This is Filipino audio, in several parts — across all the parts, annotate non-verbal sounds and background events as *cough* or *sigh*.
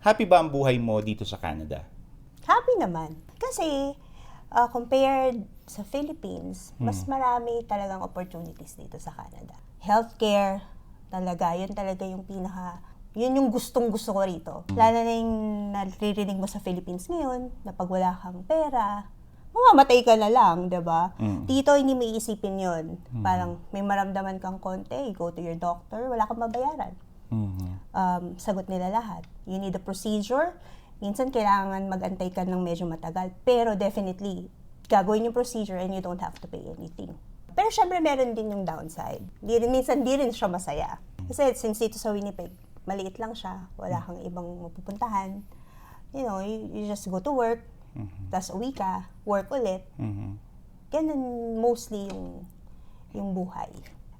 Happy ba ang buhay mo dito sa Canada? Happy naman. Kasi, uh, compared sa Philippines, mas marami talagang opportunities dito sa Canada. Healthcare, talaga, yun talaga yung pinaka, yun yung gustong gusto ko rito. Lalo na yung naririnig mo sa Philippines ngayon, na pag wala kang pera, mamamatay ka na lang, 'di ba? Mm. Dito hindi may isipin 'yon. Parang may maramdaman kang konti, go to your doctor, wala kang mabayaran. Mhm. Um, sagot nila lahat. You need a procedure. Minsan kailangan magantay ka ng medyo matagal, pero definitely gagawin yung procedure and you don't have to pay anything. Pero syempre meron din yung downside. Di rin, minsan di rin siya masaya. Kasi since dito sa Winnipeg, maliit lang siya, wala kang ibang mapupuntahan. You know, you, you just go to work, tas uwi ka, work ulit. Mhm. Ganun mostly yung, yung buhay.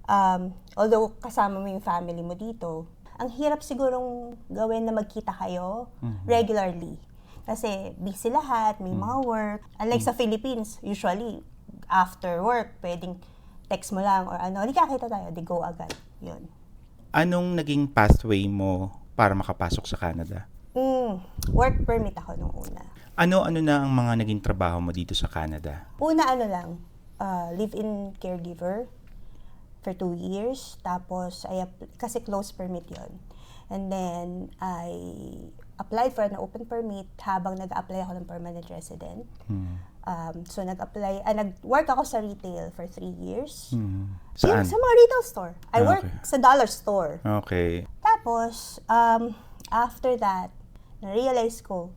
Um, although kasama mo yung family mo dito, ang hirap sigurong gawin na magkita kayo regularly. Kasi busy lahat, may mga work. Unlike sa Philippines, usually after work, pwedeng text mo lang or ano, hindi kita tayo, di go agad. Yun. Anong naging pathway mo para makapasok sa Canada? Mm, work permit ako nung una. Ano-ano na ang mga naging trabaho mo dito sa Canada? Una ano lang, uh, live-in caregiver for two years. Tapos, I kasi close permit yon And then, I applied for an open permit habang nag-apply ako ng permanent resident. Hmm. Um, so, nag-apply, ah, nag-work ako sa retail for three years. Yun, Saan? sa mga retail store. I Ah, work okay. sa dollar store. Okay. Tapos, um, after that, na-realize ko,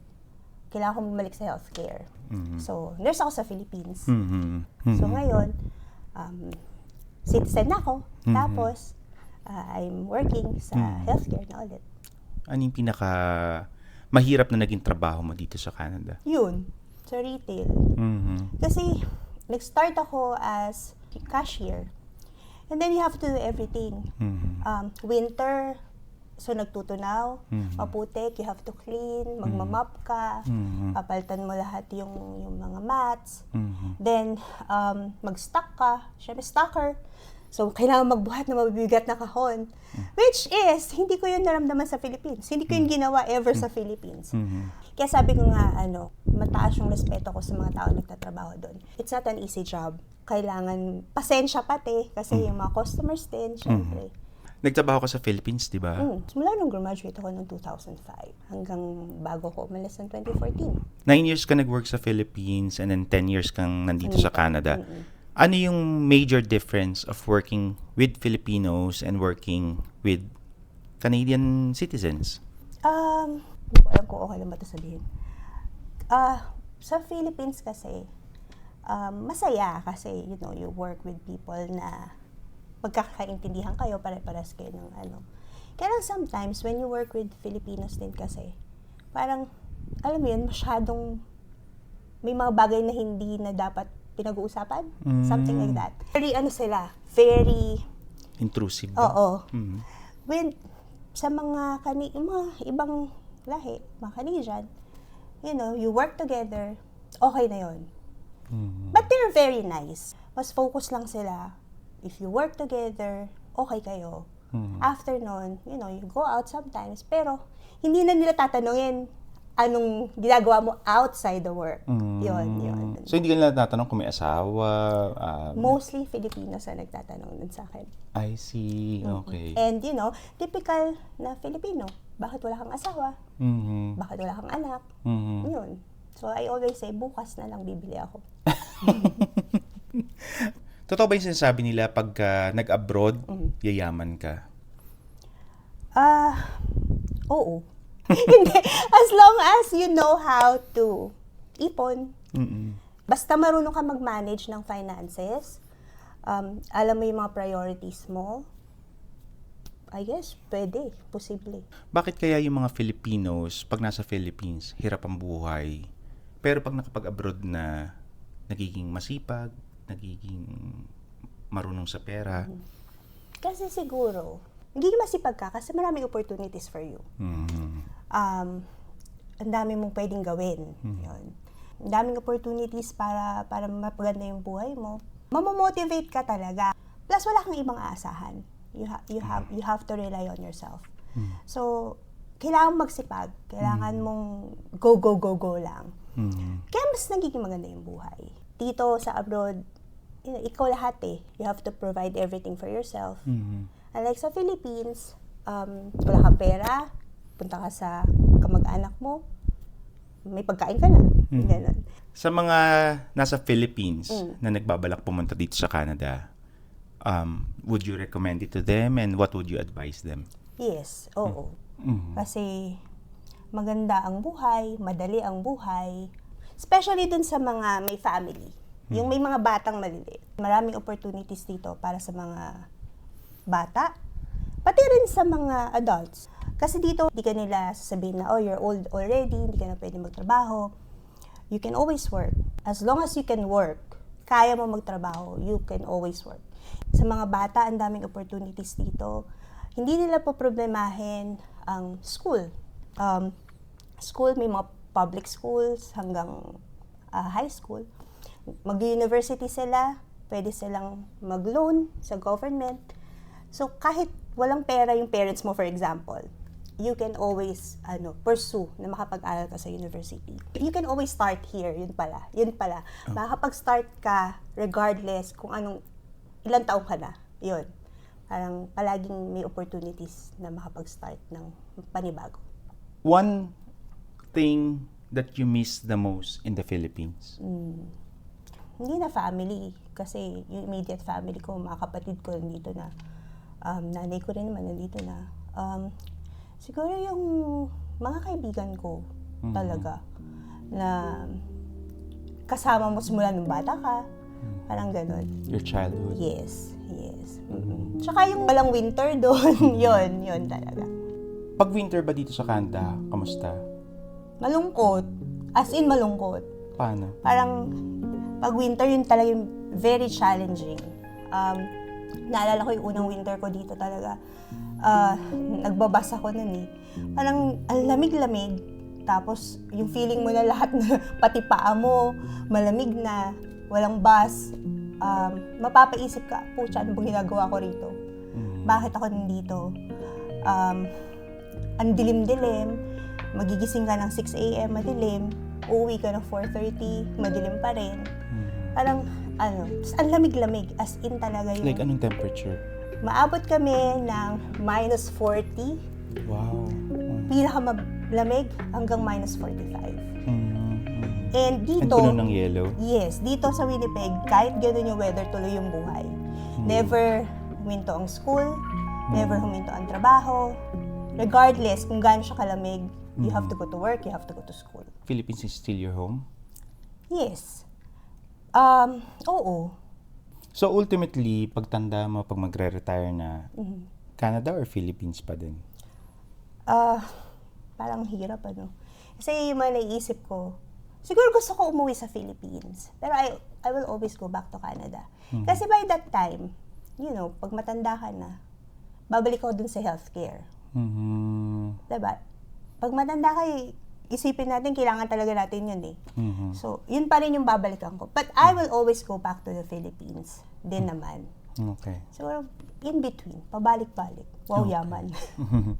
kailangan ko bumalik sa healthcare. Mhm. So, nurse ako sa Philippines. Mhm. So Mhm. ngayon, um, citizen na ako. Mhm. Tapos, uh, I'm working sa Mhm. healthcare na ulit. Ano yung pinaka mahirap na naging trabaho mo dito sa Canada? Yun, sa retail. Mhm. Kasi, nag-start ako as cashier. And then you have to do everything. Mhm. Um, winter, so nagtutunaw, Mhm. maputik, you have to clean, magmamap ka, Mhm. papalitan mo lahat yung, yung mga mats. Mhm. Then, um, mag-stock ka. Siyempre, stocker. So, kailangan magbuhat ng mabibigat na kahon. Which is, hindi ko yun naramdaman sa Philippines. Hindi ko yun ginawa ever sa Philippines. Mhm. Kaya sabi ko nga, ano, mataas yung respeto ko sa mga tao na nagtatrabaho doon. It's not an easy job. Kailangan, pasensya pati. Kasi yung mga customers din, syempre. Nagtrabaho ka sa Philippines, di ba? Mm. Simula nung graduate ako noong 2005 hanggang bago ko umalis ng 2014. Nine years ka nag-work sa Philippines and then 10 years kang nandito sa Canada. Mm-mm. Ano yung major difference of working with Filipinos and working with Canadian citizens? Um, hindi ko alam kung okay lang ba ito sabihin. Ah, sa Philippines kasi, um, masaya kasi, you know, you work with people na magkakaintindihan kayo, pare-pares kayo ng ano. Kaya lang sometimes, when you work with Filipinos din kasi, parang, alam mo yun, masyadong, may mga bagay na hindi na dapat pinag-uusapan. Something like Mm. that. Very, ano sila, very, Intrusive ba? oo, Mhm. with sa mga kani mga ibang lahi, mga Canadian, you know, you work together, okay na yon. Mhm. But they're very nice. Mas focus lang sila. If you work together, okay kayo. Mhm. After nun, you know, you go out sometimes, pero hindi na nila tatanungin anong ginagawa mo outside the work. Mm. Yun, yun. So, hindi ka nila tatanong kung may asawa? um, Mostly Filipinos ang nagtatanong nun sa akin. I see. Okay. And you know, typical na Filipino. Bakit wala kang asawa? Mhm. Bakit wala kang anak? Mhm. Yun. So I always say, bukas na lang bibili ako. *laughs* Totoo ba yung sinasabi nila pagka nag-abroad, Mhm. yayaman ka? Ah, oo. *laughs* Hindi. As long as you know how to ipon, Mhm. basta marunong ka mag-manage ng finances, um, alam mo yung mga priorities mo, I guess, pwede, posible. Bakit kaya yung mga Filipinos, pag nasa Philippines, hirap ang buhay, pero pag nakapag-abroad na, nagiging masipag, nagiging marunong sa pera? Kasi siguro, hindi masipag ka kasi maraming opportunities for you. Mhm. um, ang dami mong pwedeng gawin. Yun. Ang daming opportunities para para mapaganda yung buhay mo. Mamomotivate ka talaga. Plus wala kang ibang aasahan. You ha- you have you have to rely on yourself. So kailangan magsipag. Kailangan mong go, go, go, go lang. Mhm. Kaya mas nagiging maganda yung buhay. Dito sa abroad, you know, ikaw lahat eh. You have to provide everything for yourself. Mhm. Unlike sa Philippines, um, wala kang pera, punta ka sa kamag-anak mo, may pagkain ka na. Mhm. Ganon. Sa mga nasa Philippines Mm. na nagbabalak pumunta dito sa Canada, um, would you recommend it to them and what would you advise them? Yes, oo. Mhm. Kasi maganda ang buhay, madali ang buhay. Especially dun sa mga may family. Yung may mga batang maliliit. Maraming opportunities dito para sa mga bata. Pati rin sa mga adults. Kasi dito, hindi ka nila sasabihin na, oh, you're old already, hindi ka na pwede magtrabaho. You can always work. As long as you can work, kaya mo magtrabaho, you can always work. Sa mga bata, ang daming opportunities dito. Hindi nila po problemahin ang school. Um, school, may mga public schools hanggang ah, high school. Mag-university sila, pwede silang mag-loan sa government. So, kahit walang pera yung parents mo, for example, you can always ano pursue na makapag-aral ka sa university. You can always start here, yun pala. Yun pala. Makakapag-start ka regardless kung anong ilang taong ka na. Yun. Parang palaging may opportunities na makapag-start ng panibago. One thing that you miss the most in the Philippines? Mm. Hindi na family. Kasi yung immediate family ko, mga kapatid ko nandito na. Um, nanay ko rin naman nandito na. Um, siguro yung mga kaibigan ko Mhm. talaga na kasama mo simula nung bata ka. Parang ganun. Your childhood? Yes, yes. mm Tsaka yung walang winter *laughs* doon, yun, yun talaga. Pag winter ba dito sa Canada, kamusta? Malungkot. As in malungkot. Paano? parang pag winter yun talaga yung very challenging. Um, naalala ko yung unang winter ko dito talaga. Ah, nagbabas ako nun eh. Parang ang lamig-lamig. Tapos yung feeling mo na lahat na *laughs* pati paa mo, malamig na, walang bus. Um, mapapaisip ka, pucha, ano bang ginagawa ko rito? Mhm. Bakit ako nandito? Um, ang dilim-dilim, magigising ka ng 6 a.m. madilim, uuwi ka ng 4.30, madilim pa rin. Mhm. Parang, ano, ang lamig-lamig, as in talaga yung... Like anong temperature? Maabot kami ng minus 40, Wow. Mhm. pinakamalamig hanggang minus 45. Mhm. Mhm. And And dito, puno ng yellow? yes, dito sa Winnipeg, kahit gano'n yung weather, tuloy yung buhay. Never huminto ang school, never huminto ang trabaho. Regardless kung gaano siya kalamig, you have to go to work, you have to go to school. Philippines is still your home? Yes. Um, oo. So ultimately, pagtanda mo, pag magre-retire na, Mhm. Canada or Philippines pa din? Ah, parang hirap ano. Kasi yung mga naiisip ko, siguro gusto ko umuwi sa Philippines. Pero I, I will always go back to Canada. Kasi by that time, you know, pag matanda ka na, babalik ako dun sa healthcare. Mhm. Diba? Pag matanda ka, isipin natin, kailangan talaga natin yun eh. Mhm. So, yun pa rin yung babalikan ko. But I will always go back to the Philippines din naman. Okay. Siguro, in between, pabalik-balik. Wow, Okay. yaman. *laughs*